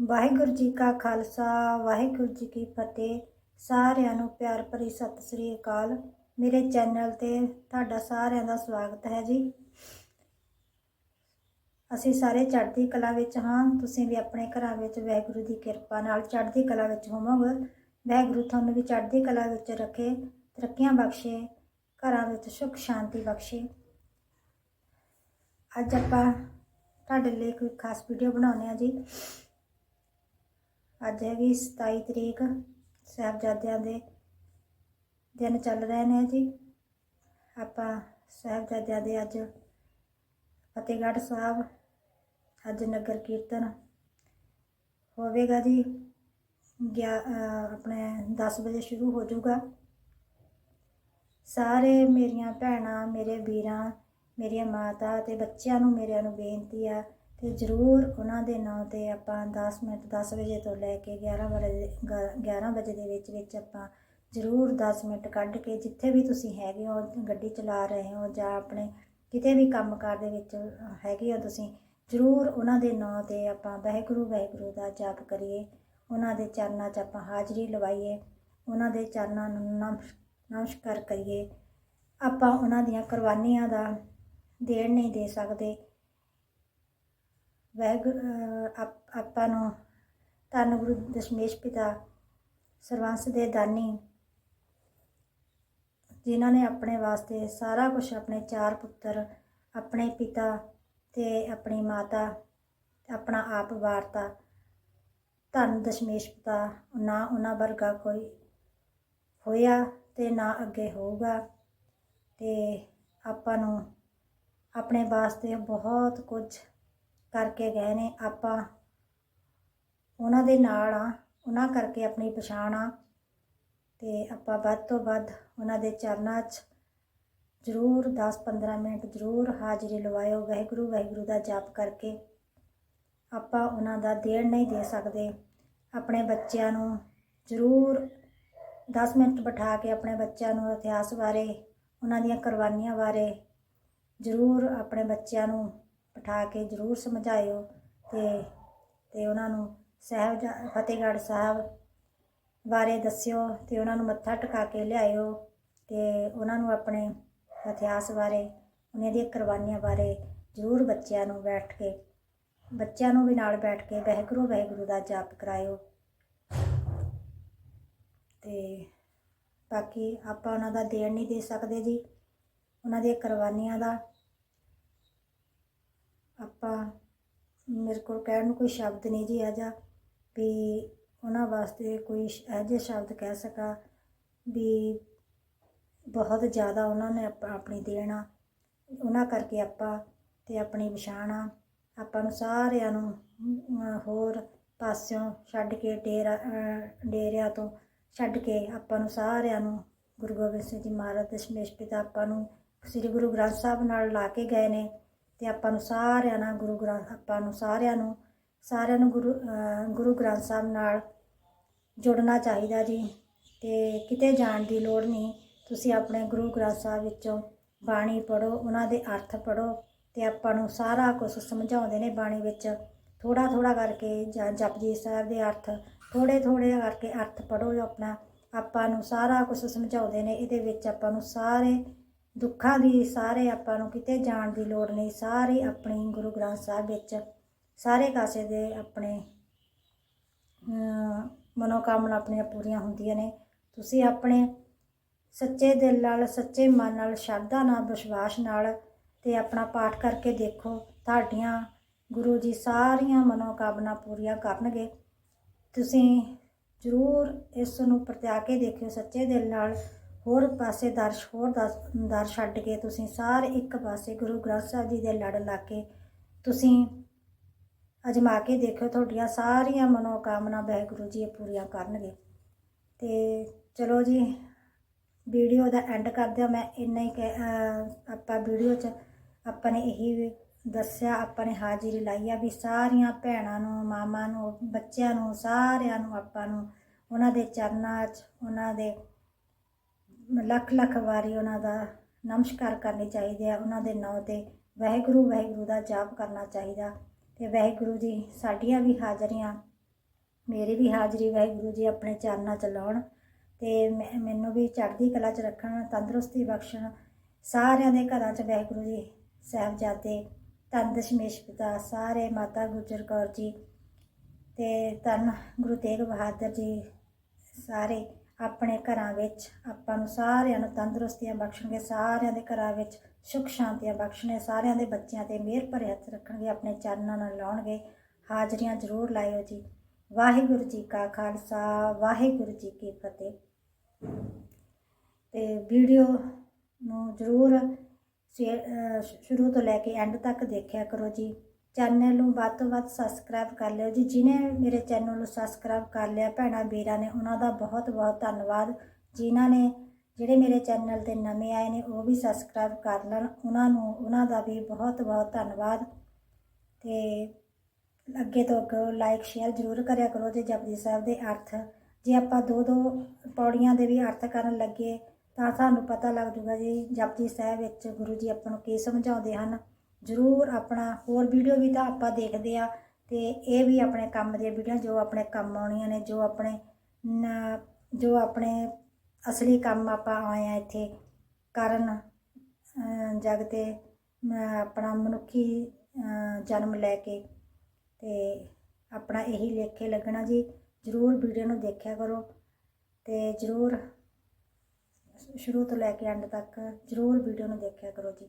ਵਾਹਿਗੁਰੂ ਜੀ ਕਾ ਖਾਲਸਾ, ਵਾਹਿਗੁਰੂ ਜੀ ਕੀ ਫਤਿਹ। ਸਾਰਿਆਂ ਨੂੰ ਪਿਆਰ ਭਰੀ ਸਤਿ ਸ੍ਰੀ ਅਕਾਲ। ਮੇਰੇ ਚੈਨਲ ਤੇ ਤੁਹਾਡਾ ਸਾਰਿਆਂ ਦਾ ਸਵਾਗਤ ਹੈ ਜੀ। ਅਸੀਂ ਸਾਰੇ ਚੜ੍ਹਦੀ ਕਲਾ ਵਿੱਚ ਹਾਂ। ਤੁਸੀਂ ਵੀ ਆਪਣੇ ਘਰਾਂ ਵਿੱਚ ਵਾਹਿਗੁਰੂ ਦੀ ਕਿਰਪਾ ਨਾਲ ਚੜ੍ਹਦੀ ਕਲਾ ਵਿੱਚ ਹੋਵੋਗੇ। ਵਾਹਿਗੁਰੂ ਤੁਹਾਨੂੰ ਵੀ ਚੜ੍ਹਦੀ ਕਲਾ ਵਿੱਚ ਰੱਖੇ, ਤਰੱਕੀਆਂ ਬਖਸ਼ੇ, ਘਰਾਂ ਵਿੱਚ ਸੁੱਖ ਸ਼ਾਂਤੀ ਬਖਸ਼ੇ। ਅੱਜ ਆਪਾਂ ਤੁਹਾਡੇ ਲਈ ਕੋਈ ਖਾਸ ਵੀਡੀਓ ਬਣਾਉਂਦੇ ਆ ਜੀ। ਅੱਜ ਹੈਗੀ 27 ਤਰੀਕ, ਸਾਹਿਬਜ਼ਾਦਿਆਂ ਦੇ ਦਿਨ ਚੱਲ ਰਹੇ ਨੇ ਜੀ। ਆਪਾਂ ਸਾਹਿਬਜ਼ਾਦਿਆਂ ਦੇ ਅੱਜ ਫਤਿਹਗੜ੍ਹ ਸਾਹਿਬ, ਅੱਜ ਨਗਰ ਕੀਰਤਨ ਹੋਵੇਗਾ ਜੀ। ਗਿਆ ਆਪਣੇ 10 ਵਜੇ ਸ਼ੁਰੂ ਹੋ ਜਾਊਗਾ। ਸਾਰੇ ਮੇਰੀਆਂ ਭੈਣਾਂ, ਮੇਰੇ ਵੀਰਾਂ, ਮੇਰੀਆਂ ਮਾਤਾ ਤੇ ਬੱਚਿਆਂ ਨੂੰ ਮੇਰਿਆਂ ਨੂੰ ਬੇਨਤੀ ਆ ਤੇ ਜ਼ਰੂਰ ਉਹਨਾਂ ਦੇ ਨਾਂ ਤੇ ਆਪਾਂ 10 ਮਿੰਟ 10 ਵਜੇ ਤੋਂ ਲੈ ਕੇ 11 ਵਜੇ 11 ਵਜੇ ਦੇ ਵਿੱਚ ਵਿੱਚ ਆਪਾਂ ਜ਼ਰੂਰ 10 ਮਿੰਟ ਕੱਢ ਕੇ ਜਿੱਥੇ ਵੀ ਤੁਸੀਂ ਹੈਗੇ ਹੋ, ਗੱਡੀ ਚਲਾ ਰਹੇ ਹੋ ਜਾਂ ਆਪਣੇ ਕਿਤੇ ਵੀ ਕੰਮਕਾਰ ਦੇ ਵਿੱਚ ਹੈਗੇ ਹੋ ਤੁਸੀਂ, ਜ਼ਰੂਰ ਉਹਨਾਂ ਦੇ ਨਾਂ ਤੇ ਆਪਾਂ ਵਾਹਿਗੁਰੂ ਵਾਹਿਗੁਰੂ ਦਾ ਜਾਪ ਕਰੀਏ। ਉਹਨਾਂ ਦੇ ਚਰਨਾਂ 'ਚ ਆਪਾਂ ਹਾਜ਼ਰੀ ਲਵਾਈਏ। ਉਹਨਾਂ ਦੇ ਚਰਨਾਂ ਨੂੰ ਨਮਸ- ਨਮਸਕਾਰ ਕਰੀਏ। ਆਪਾਂ ਉਹਨਾਂ ਦੀਆਂ ਕੁਰਬਾਨੀਆਂ ਦਾ ਦੇਣ ਨਹੀਂ ਦੇ ਸਕਦੇ। ਵਾਹਿਗੁਰੂ ਆਪਾਂ ਨੂੰ ਧੰਨ ਗੁਰੂ ਦਸ਼ਮੇਸ਼ ਪਿਤਾ ਸਰਵੰਸ ਦੇ ਦਾਨੀ, ਜਿਨ੍ਹਾਂ ਨੇ ਆਪਣੇ ਵਾਸਤੇ ਸਾਰਾ ਕੁਝ ਆਪਣੇ ਚਾਰ ਪੁੱਤਰ, ਆਪਣੇ ਪਿਤਾ ਤੇ ਆਪਣੀ ਮਾਤਾ, ਆਪਣਾ ਆਪ ਵਾਰਤਾ। ਧੰਨ ਦਸ਼ਮੇਸ਼ ਪਿਤਾ, ਨਾ ਉਹਨਾਂ ਵਰਗਾ ਕੋਈ ਹੋਇਆ ਤੇ ਨਾ ਅੱਗੇ ਹੋਊਗਾ ਤੇ ਆਪਾਂ ਨੂੰ ਆਪਣੇ ਵਾਸਤੇ ਬਹੁਤ ਕੁਝ ਕਰਕੇ ਗਏ ਨੇ, ਆਪਾਂ ਉਹਨਾਂ ਦੇ ਨਾਲ ਆ, ਉਹਨਾਂ ਕਰਕੇ ਆਪਣੀ ਪਛਾਣ ਆ ਤੇ ਆਪਾਂ ਵੱਧ ਤੋਂ ਵੱਧ ਉਹਨਾਂ ਦੇ ਚਰਨਾਂ 'ਚ ਜ਼ਰੂਰ 10-15 ਮਿੰਟ ਜ਼ਰੂਰ ਹਾਜ਼ਰੀ ਲਵਾਇਓ, ਵਾਹਿਗੁਰੂ ਵਾਹਿਗੁਰੂ ਦਾ ਜਾਪ ਕਰਕੇ। ਆਪਾਂ ਉਹਨਾਂ ਦਾ ਦੇਣ ਨਹੀਂ ਦੇ ਸਕਦੇ। ਆਪਣੇ ਬੱਚਿਆਂ ਨੂੰ ਜ਼ਰੂਰ 10 ਮਿੰਟ ਬਿਠਾ ਕੇ ਆਪਣੇ ਬੱਚਿਆਂ ਨੂੰ ਇਤਿਹਾਸ ਬਾਰੇ, ਉਹਨਾਂ ਦੀਆਂ ਕੁਰਬਾਨੀਆਂ ਬਾਰੇ ਜ਼ਰੂਰ ਆਪਣੇ ਬੱਚਿਆਂ ਨੂੰ ਬਿਠਾ ਕੇ ਜ਼ਰੂਰ ਸਮਝਾਇਓ ਤੇ ਤੇ ਉਹਨਾਂ ਨੂੰ ਸਾਹਿਬ ਫਤਿਹਗੜ੍ਹ ਸਾਹਿਬ ਬਾਰੇ ਦੱਸਿਓ ਤੇ ਉਹਨਾਂ ਨੂੰ ਮੱਥਾ ਟਿਕਾ ਕੇ ਲਿਆਇਓ ਤੇ ਉਹਨਾਂ ਨੂੰ ਆਪਣੇ ਇਤਿਹਾਸ ਬਾਰੇ, ਉਹਨਾਂ ਦੀਆਂ ਕੁਰਬਾਨੀਆਂ ਬਾਰੇ ਜ਼ਰੂਰ ਬੱਚਿਆਂ ਨੂੰ ਬੈਠ ਕੇ, ਬੱਚਿਆਂ ਨੂੰ ਵੀ ਨਾਲ ਬੈਠ ਕੇ ਵਾਹਿਗੁਰੂ ਵਾਹਿਗੁਰੂ ਦਾ ਜਾਪ ਕਰਾਇਓ। ਤੇ ਬਾਕੀ ਆਪਾਂ ਉਹਨਾਂ ਦਾ ਦੇਣ ਨਹੀਂ ਦੇ ਸਕਦੇ ਜੀ। ਉਹਨਾਂ ਦੀਆਂ ਕੁਰਬਾਨੀਆਂ ਦਾ ਆਪਾਂ ਮੇਰੇ ਕੋਲ ਕਹਿਣ ਨੂੰ ਕੋਈ ਸ਼ਬਦ ਨਹੀਂ ਜੀ ਆਜਾ ਵੀ ਉਹਨਾਂ ਵਾਸਤੇ ਕੋਈ ਸ਼- ਇਹੋ ਜਿਹੇ ਸ਼ਬਦ ਕਹਿ ਸਕਾਂ ਵੀ ਬਹੁਤ ਜ਼ਿਆਦਾ ਉਹਨਾਂ ਨੇ ਆਪ- ਆਪਣੀ ਦੇਣਾ ਉਹਨਾਂ ਕਰਕੇ ਆਪਾਂ ਤੇ ਆਪਣੀ ਵਿਛਾਣਾ ਆਪਾਂ ਨੂੰ ਸਾਰਿਆਂ ਨੂੰ ਹੋਰ ਪਾਸਿਓਂ ਛੱਡ ਕੇ ਡੇਰਾ ਡੇਰਿਆਂ ਤੋਂ ਛੱਡ ਕੇ ਆਪਾਂ ਨੂੰ ਸਾਰਿਆਂ ਨੂੰ ਗੁਰੂ ਗੋਬਿੰਦ ਸਿੰਘ ਜੀ ਮਹਾਰਾਜ ਦਸ਼ਮੇਸ਼ ਪਿਤਾ ਆਪਾਂ ਨੂੰ ਸ੍ਰੀ ਗੁਰੂ ਗ੍ਰੰਥ ਸਾਹਿਬ ਨਾਲ ਲਾ ਕੇ ਗਏ ਨੇ। ਤੇ ਆਪਾਂ ਨੂੰ ਸਾਰਿਆਂ ਨਾਲ ਗੁਰੂ ਗ੍ਰੰਥ, ਆਪਾਂ ਨੂੰ ਸਾਰਿਆਂ ਨੂੰ ਸਾਰਿਆਂ ਨੂੰ ਗੁਰੂ ਗੁਰੂ ਗ੍ਰੰਥ ਸਾਹਿਬ ਨਾਲ ਜੁੜਨਾ ਚਾਹੀਦਾ ਜੀ ਤੇ ਕਿਤੇ ਜਾਣ ਦੀ ਲੋੜ ਨਹੀਂ। ਤੁਸੀਂ ਆਪਣੇ ਗੁਰੂ ਗ੍ਰੰਥ ਸਾਹਿਬ ਵਿੱਚੋਂ ਬਾਣੀ ਪੜੋ ਉਹਨਾਂ ਦੇ ਅਰਥ ਪੜੋ ਤੇ ਆਪਾਂ ਨੂੰ ਸਾਰਾ ਕੁਝ ਸਮਝਾਉਂਦੇ ਨੇ ਬਾਣੀ ਵਿੱਚ। ਥੋੜਾ ਥੋੜਾ ਕਰਕੇ ਜਾਂ ਜਪਜੀ ਸਾਹਿਬ ਦੇ ਅਰਥ ਥੋੜੇ ਥੋੜੇ ਕਰਕੇ ਅਰਥ ਪੜੋ ਆਪਣਾ, ਆਪਾਂ ਨੂੰ ਸਾਰਾ ਕੁਝ ਸਮਝਾਉਂਦੇ ਨੇ, ਇਹਦੇ ਵਿੱਚ ਆਪਾਂ ਨੂੰ ਸਾਰੇ ਦੁੱਖਾਂ ਦੀ ਸਾਰੇ ਆਪਾਂ ਨੂੰ ਕਿਤੇ ਜਾਣ ਦੀ ਲੋੜ ਨਹੀਂ। ਸਾਰੀ ਆਪਣੀ ਗੁਰੂ ਗ੍ਰੰਥ ਸਾਹਿਬ ਵਿੱਚ, ਸਾਰੇ ਕਾਸੇ ਦੇ ਆਪਣੇ ਮਨੋਕਾਮਨਾ ਆਪਣੀਆਂ ਪੂਰੀਆਂ ਹੁੰਦੀਆਂ ਨੇ। ਤੁਸੀਂ ਆਪਣੇ ਸੱਚੇ ਦਿਲ ਨਾਲ, ਸੱਚੇ ਮਨ ਨਾਲ, ਸ਼ਰਧਾ ਨਾਲ, ਵਿਸ਼ਵਾਸ ਨਾਲ ਤੇ ਆਪਣਾ ਪਾਠ ਕਰਕੇ ਦੇਖੋ, ਤੁਹਾਡੀਆਂ ਗੁਰੂ ਜੀ ਸਾਰੀਆਂ ਮਨੋਕਾਮਨਾ ਪੂਰੀਆਂ ਕਰਨਗੇ। ਤੁਸੀਂ ਜ਼ਰੂਰ ਇਸ ਨੂੰ ਪ੍ਰਤਿਆ ਕੇ ਦੇਖਿਓ, ਸੱਚੇ ਦਿਲ ਨਾਲ ਹੋਰ ਪਾਸੇ ਦਰਸ਼ ਹੋਰ ਦਸ ਦਰ ਛੱਡ ਕੇ ਤੁਸੀਂ ਸਾਰੇ ਇੱਕ ਪਾਸੇ ਗੁਰੂ ਗ੍ਰੰਥ ਸਾਹਿਬ ਜੀ ਦੇ ਲੜ ਲਾ ਕੇ ਤੁਸੀਂ ਅਜਮਾ ਕੇ ਦੇਖਿਓ ਤੁਹਾਡੀਆਂ ਸਾਰੀਆਂ ਮਨੋਕਾਮਨਾ ਵਾਹਿਗੁਰੂ ਜੀ ਇਹ ਪੂਰੀਆਂ ਕਰਨਗੇ। ਤੇ ਚਲੋ ਜੀ, ਵੀਡੀਓ ਦਾ ਐਂਡ ਕਰਦੇ ਹਾਂ, ਮੈਂ ਇੰਨਾ ਹੀ ਕਹਿ- ਆਪਾਂ ਵੀਡੀਓ 'ਚ ਆਪਾਂ ਨੇ ਇਹੀ ਦੱਸਿਆ, ਆਪਾਂ ਨੇ ਹਾਜ਼ਰੀ ਲਾਈ ਆ ਵੀ ਸਾਰੀਆਂ ਭੈਣਾਂ ਨੂੰ, ਮਾਮਾ ਨੂੰ, ਬੱਚਿਆਂ ਨੂੰ, ਸਾਰਿਆਂ ਨੂੰ ਆਪਾਂ ਨੂੰ ਉਹਨਾਂ ਦੇ ਚਰਨਾਂ 'ਚ, ਉਹਨਾਂ ਦੇ ਲੱਖ ਲੱਖ ਵਾਰੀ ਉਹਨਾਂ ਦਾ ਨਮਸਕਾਰ ਕਰਨੇ ਚਾਹੀਦੇ ਆ, ਉਹਨਾਂ ਦੇ ਨਾਂ ਤੇ ਵਾਹਿਗੁਰੂ ਵਾਹਿਗੁਰੂ ਦਾ ਜਾਪ ਕਰਨਾ ਚਾਹੀਦਾ ਤੇ ਵਾਹਿਗੁਰੂ ਜੀ ਸਾਡੀਆਂ ਵੀ ਹਾਜ਼ਰੀਆਂ, ਮੇਰੀ ਵੀ ਹਾਜ਼ਰੀ ਵਾਹਿਗੁਰੂ ਜੀ ਆਪਣੇ ਚਰਨਾਂ ਚ ਲਾਉਣ ਤੇ ਮੈਂ- ਮੈਨੂੰ ਵੀ ਚੜ੍ਹਦੀ ਕਲਾ ਚ ਰੱਖਣ, ਤੰਦਰੁਸਤੀ ਬਖਸ਼ਣ, ਸਾਰਿਆਂ ਦੇ ਘਰਾਂ ਚ ਵਾਹਿਗੁਰੂ ਜੀ ਸਾਹਿਬਜ਼ਾਦੇ, ਧੰਨ ਦਸ਼ਮੇਸ਼ ਪਿਤਾ, ਸਾਰੇ ਮਾਤਾ ਗੁਜਰ ਕੌਰ ਜੀ ਤੇ ਧੰਨ ਗੁਰੂ ਤੇਗ ਬਹਾਦਰ ਜੀ ਸਾਰੇ ਆਪਣੇ ਘਰਾਂ ਵਿੱਚ ਆਪਾਂ ਨੂੰ ਸਾਰਿਆਂ ਨੂੰ ਤੰਦਰੁਸਤੀਆਂ ਬਖਸ਼ਣਗੇ, ਸਾਰਿਆਂ ਦੇ ਘਰਾਂ ਵਿੱਚ ਸੁਖ ਸ਼ਾਂਤੀਆਂ ਬਖਸ਼ਣੇ ਸਾਰਿਆਂ ਦੇ ਬੱਚਿਆਂ ਤੇ ਮਿਹਰ ਭਰੇ ਹੱਥ ਰੱਖਣਗੇ, ਆਪਣੇ ਚਰਨਾਂ ਨਾਲ ਲਾਉਣਗੇ। ਹਾਜ਼ਰੀਆਂ ਜ਼ਰੂਰ ਲਾਇਓ ਜੀ। ਵਾਹਿਗੁਰੂ ਜੀ ਕਾ ਖਾਲਸਾ, ਵਾਹਿਗੁਰੂ ਜੀ ਕੀ ਫਤਿਹ। ਤੇ ਵੀਡੀਓ ਨੂੰ ਜ਼ਰੂਰ ਸ਼ੇਅਰ ਸ਼ੁਰੂ ਤੋਂ ਲੈ ਕੇ ਐਂਡ ਤੱਕ ਦੇਖਿਆ ਕਰੋ ਜੀ। ਚੈਨਲ ਨੂੰ ਵੱਧ ਤੋਂ ਵੱਧ ਸਬਸਕ੍ਰਾਈਬ ਕਰ ਲਿਓ ਜੀ। ਜਿਨੇ ਮੇਰੇ ਚੈਨਲ ਨੂੰ ਸਬਸਕ੍ਰਾਈਬ ਕਰ ਲਿਆ, ਭੈਣਾਂ ਵੀਰਾਂ ਨੇ, ਉਹਨਾਂ ਦਾ ਬਹੁਤ ਬਹੁਤ ਧੰਨਵਾਦ। ਜਿਨ੍ਹਾਂ ਨੇ, ਜਿਹੜੇ ਮੇਰੇ ਚੈਨਲ ਤੇ ਨਵੇਂ ਆਏ ਨੇ, ਉਹ ਵੀ ਸਬਸਕ੍ਰਾਈਬ ਕਰ ਲੈਣ। ਉਹਨਾਂ ਨੂੰ, ਉਹਨਾਂ ਦਾ ਵੀ ਬਹੁਤ ਬਹੁਤ ਧੰਨਵਾਦ। ਤੇ ਅੱਗੇ ਤੋਂ ਅੱਗੇ ਲਾਈਕ ਸ਼ੇਅਰ ਜ਼ਰੂਰ ਕਰਿਆ ਕਰੋ ਤੇ ਜਪਜੀ ਸਾਹਿਬ ਦੇ ਅਰਥ। ਜੇ ਆਪਾਂ ਦੋ ਦੋ ਪੌੜੀਆਂ ਦੇ ਵੀ ਅਰਥ ਕਰਨ ਲੱਗੇ, ਤਾਂ ਸਾਨੂੰ ਪਤਾ ਲੱਗ ਜੂਗਾ ਜੀ, ਜਪਜੀ ਸਾਹਿਬ ਵਿੱਚ ਗੁਰੂ ਜੀ ਆਪਾਂ ਨੂੰ ਕੀ ਸਮਝਾਉਂਦੇ ਹਨ। ਜ਼ਰੂਰ ਆਪਣਾ, ਹੋਰ ਵੀਡੀਓ ਵੀ ਤਾਂ ਆਪਾਂ ਦੇਖਦੇ ਆ ਤੇ ਇਹ ਵੀ ਆਪਣੇ ਕੰਮ ਦੀਆਂ ਵੀਡੀਓ ਜੋ ਆਪਣੇ ਕੰਮ ਆਉਣੀਆਂ ਨੇ, ਜੋ ਆਪਣੇ ਜੋ ਆਪਣੇ ਅਸਲੀ ਕੰਮ ਆਪਾਂ ਆਏ ਆ ਇੱਥੇ ਕਰਨ ਜਗ ਤੇ ਆਪਣਾ ਮਨੁੱਖੀ ਜਨਮ ਲੈ ਕੇ ਤੇ ਆਪਣਾ ਇਹੀ ਲੇਖੇ ਲੱਗਣਾ ਜੀ। ਜ਼ਰੂਰ ਵੀਡੀਓ ਨੂੰ ਦੇਖਿਆ ਕਰੋ ਤੇ ਜ਼ਰੂਰ ਸ਼ੁਰੂ ਤੋਂ ਲੈ ਕੇ ਐਂਡ ਤੱਕ ਜ਼ਰੂਰ ਵੀਡੀਓ ਨੂੰ ਦੇਖਿਆ ਕਰੋ ਜੀ।